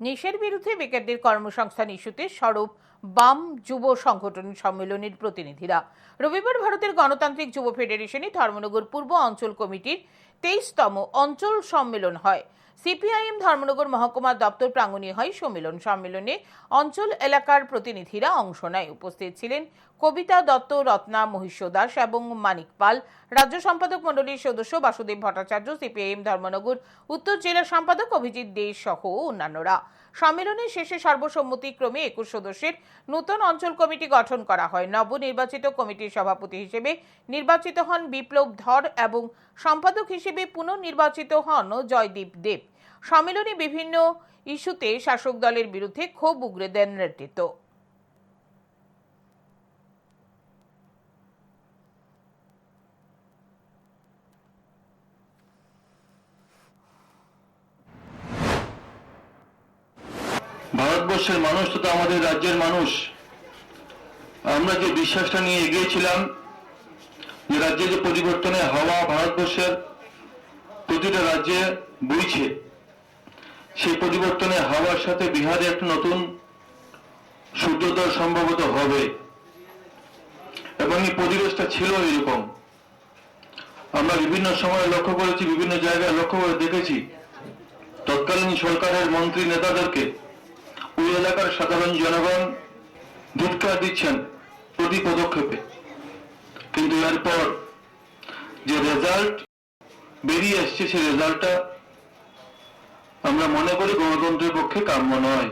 নেশার বিরুদ্ধে বেকারদের কর্মসংস্থান ইস্যুতে সরব বাম যুব সংগঠন সম্মেলনের প্রতিনিধিরা। রবিবার ভারতের গণতান্ত্রিক যুব ফেডারেশনে ধর্মনগর পূর্ব অঞ্চল কমিটির তেইশতম অঞ্চল সম্মেলন হয়। সিপিআইএম ধর্মনগর মহকুমা দপ্তর প্রাঙ্গণে হয় সম্মেলন। সম্মেলনে অঞ্চল এলাকার প্রতিনিধিরা অংশ নেয়। উপস্থিত ছিলেন কবিতা দত্ত, রত্না মহিষ্য দাস এবং মানিক পাল। রাজ্য সম্পাদক মণ্ডলীর সদস্য বাসুদেব ভট্টাচার্য, সিপিআইএম ধর্মনগর উত্তর জেলা সম্পাদক অভিজিৎ দে সহ অন্যান্যরা। সম্মেলনের শেষে সর্বসম্মতিক্রমে একুশ সদস্যের নতুন অঞ্চল কমিটি গঠন করা হয়। নবনির্বাচিত কমিটির সভাপতি হিসেবে নির্বাচিত হন বিপ্লব ধর এবং সম্পাদক হিসেবে পুনর্নির্বাচিত হন জয়দীপ দেব। সম্মেলনে বিভিন্ন ইস্যুতে শাসক দলের বিরুদ্ধে ক্ষোভ উগরে দেন নেতৃত্ব। ভারতবর্ষের মানুষ তথা আমাদের রাজ্যের মানুষ। আমরা যে বিশ্বাসটা নিয়ে এগিয়েছিলাম যে রাজ্যে যে পরিবর্তনের হাওয়া ভারতবর্ষের প্রতিটা রাজ্যে বইছে। সেই পরিবর্তনের হাওয়ার সাথে বিহারে একটা নতুন সূর্যোদয় সম্ভবত হবে। এবং এই পরিবেশটা ছিল এরকম। আমরা বিভিন্ন সময় লক্ষ্য করেছি, বিভিন্ন জায়গায় লক্ষ্য করে দেখেছি। তৎকালীন সরকারের মন্ত্রী নেতাদেরকে ওই এলাকার সাধারণ জনগণ ধিৎকার দিচ্ছেন প্রতি পদক্ষেপে। কিন্তু এরপর যে রেজাল্ট বেরিয়ে আসছে সেই রেজাল্টটা আমরা মনে করি গণতন্ত্রের পক্ষে কাম্য নয়।